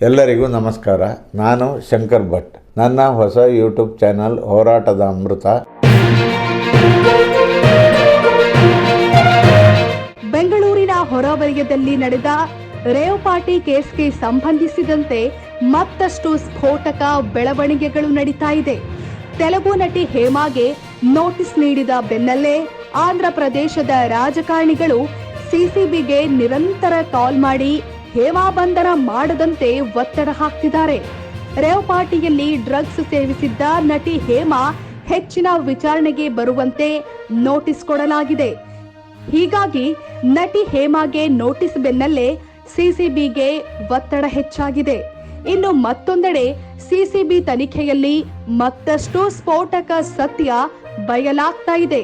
ಎಲ್ಲರಿಗೂ ನಮಸ್ಕಾರ. ನಾನು ಶಂಕರ್ ಭಟ್. ನನ್ನ ಹೊಸ ಯೂಟ್ಯೂಬ್ ಚಾನಲ್ ಹೋರಾಟದ ಅಮೃತ. ಬೆಂಗಳೂರಿನ ಹೊರವಲಯದಲ್ಲಿ ನಡೆದ ರೇವ್ ಪಾರ್ಟಿ ಕೇಸ್ಗೆ ಸಂಬಂಧಿಸಿದಂತೆ ಮತ್ತಷ್ಟು ಸ್ಫೋಟಕ ಬೆಳವಣಿಗೆಗಳು ನಡೀತಾ ಇದೆ. ತೆಲುಗು ನಟಿ ಹೇಮಾಗೆ ನೋಟಿಸ್ ನೀಡಿದ ಬೆನ್ನಲ್ಲೇ ಆಂಧ್ರ ಪ್ರದೇಶದ ರಾಜಕಾರಣಿಗಳು ಸಿಸಿಬಿಗೆ ನಿರಂತರ ಕಾಲ್ ಮಾಡಿ ಹೇಮಾ ಬಂಧನ ಮಾಡದಂತೆ ಒತ್ತಡ ಹಾಕ್ತಿದ್ದಾರೆ. ರೇವ್ ಪಾರ್ಟಿಯಲ್ಲಿ ಡ್ರಗ್ಸ್ ಸೇವಿಸಿದ್ದ ನಟಿ ಹೇಮಾ ಹೆಚ್ಚಿನ ವಿಚಾರಣೆಗೆ ಬರುವಂತೆ ನೋಟಿಸ್ ಕೊಡಲಾಗಿದೆ. ಹೀಗಾಗಿ ನಟಿ ಹೇಮಾಗೆ ನೋಟಿಸ್ ಬೆನ್ನಲ್ಲೇ ಸಿಸಿಬಿಗೆ ಒತ್ತಡ ಹೆಚ್ಚಾಗಿದೆ. ಇನ್ನು ಮತ್ತೊಂದೆಡೆ ಸಿಸಿಬಿ ತನಿಖೆಯಲ್ಲಿ ಮತ್ತಷ್ಟು ಸ್ಫೋಟಕ ಸತ್ಯ ಬಯಲಾಗ್ತಾ ಇದೆ.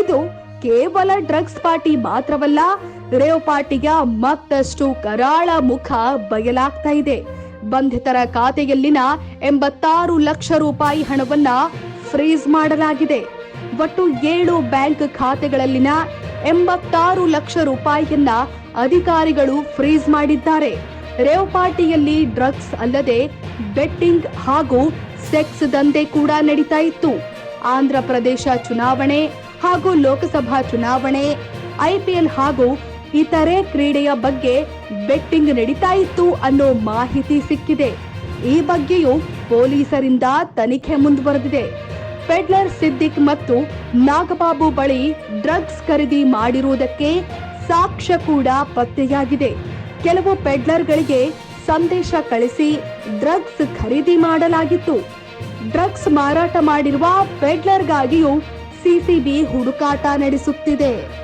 ಇದು ಕೇವಲ ಡ್ರಗ್ಸ್ ಪಾರ್ಟಿ ಮಾತ್ರವಲ್ಲ ರೇವ್ ಪಾರ್ಟಿಯ ಮತ್ತಷ್ಟು ಕರಾಳ ಮುಖ ಬಯಲಾಗ್ತಾ ಇದೆ. ಬಂಧಿತರ ಖಾತೆಯಲ್ಲಿನ ಎಂಬತ್ತಾರು ಲಕ್ಷ ರೂಪಾಯಿ ಹಣವನ್ನ ಫ್ರೀಸ್ ಮಾಡಲಾಗಿದೆ. ಒಟ್ಟು ಏಳು ಬ್ಯಾಂಕ್ ಖಾತೆಗಳಲ್ಲಿನ ಎಂಬತ್ತಾರು ಲಕ್ಷ ರೂಪಾಯಿಯನ್ನ ಅಧಿಕಾರಿಗಳು ಫ್ರೀಸ್ ಮಾಡಿದ್ದಾರೆ. ರೇವ್ ಪಾರ್ಟಿಯಲ್ಲಿ ಡ್ರಗ್ಸ್ ಅಲ್ಲದೆ ಬೆಟ್ಟಿಂಗ್ ಹಾಗೂ ಸೆಕ್ಸ್ ದಂಧೆ ಕೂಡ ನಡೀತಾ ಇತ್ತು. ಆಂಧ್ರ ಪ್ರದೇಶ ಚುನಾವಣೆ ಹಾಗೂ ಲೋಕಸಭಾ ಚುನಾವಣೆ ಐಪಿಎಲ್ ಹಾಗೂ ಇತರೆ ಕ್ರೀಡೆಯ ಬಗ್ಗೆ ಬೆಟ್ಟಿಂಗ್ ನಡೀತಾ ಇತ್ತು ಅನ್ನೋ ಮಾಹಿತಿ ಸಿಕ್ಕಿದೆ. ಈ ಬಗ್ಗೆಯೂ ಪೊಲೀಸರಿಂದ ತನಿಖೆ ಮುಂದುವರೆದಿದೆ. ಪೆಡ್ಲರ್ ಸಿದ್ದಿಕ್ ಮತ್ತು ನಾಗಬಾಬು ಬಳಿ ಡ್ರಗ್ಸ್ ಖರೀದಿ ಮಾಡಿರುವುದಕ್ಕೆ ಸಾಕ್ಷ್ಯ ಕೂಡ ಪತ್ತೆಯಾಗಿದೆ. ಕೆಲವು ಪೆಡ್ಲರ್ಗಳಿಗೆ ಸಂದೇಶ ಕಳಿಸಿ ಡ್ರಗ್ಸ್ ಖರೀದಿ ಮಾಡಲಾಗಿತ್ತು. ಡ್ರಗ್ಸ್ ಮಾರಾಟ ಮಾಡಿರುವ ಪೆಡ್ಲರ್ಗಾಗಿಯೂ ಸಿಸಿಬಿ ಹುಡುಕಾಟ ನಡೆಸುತ್ತಿದೆ.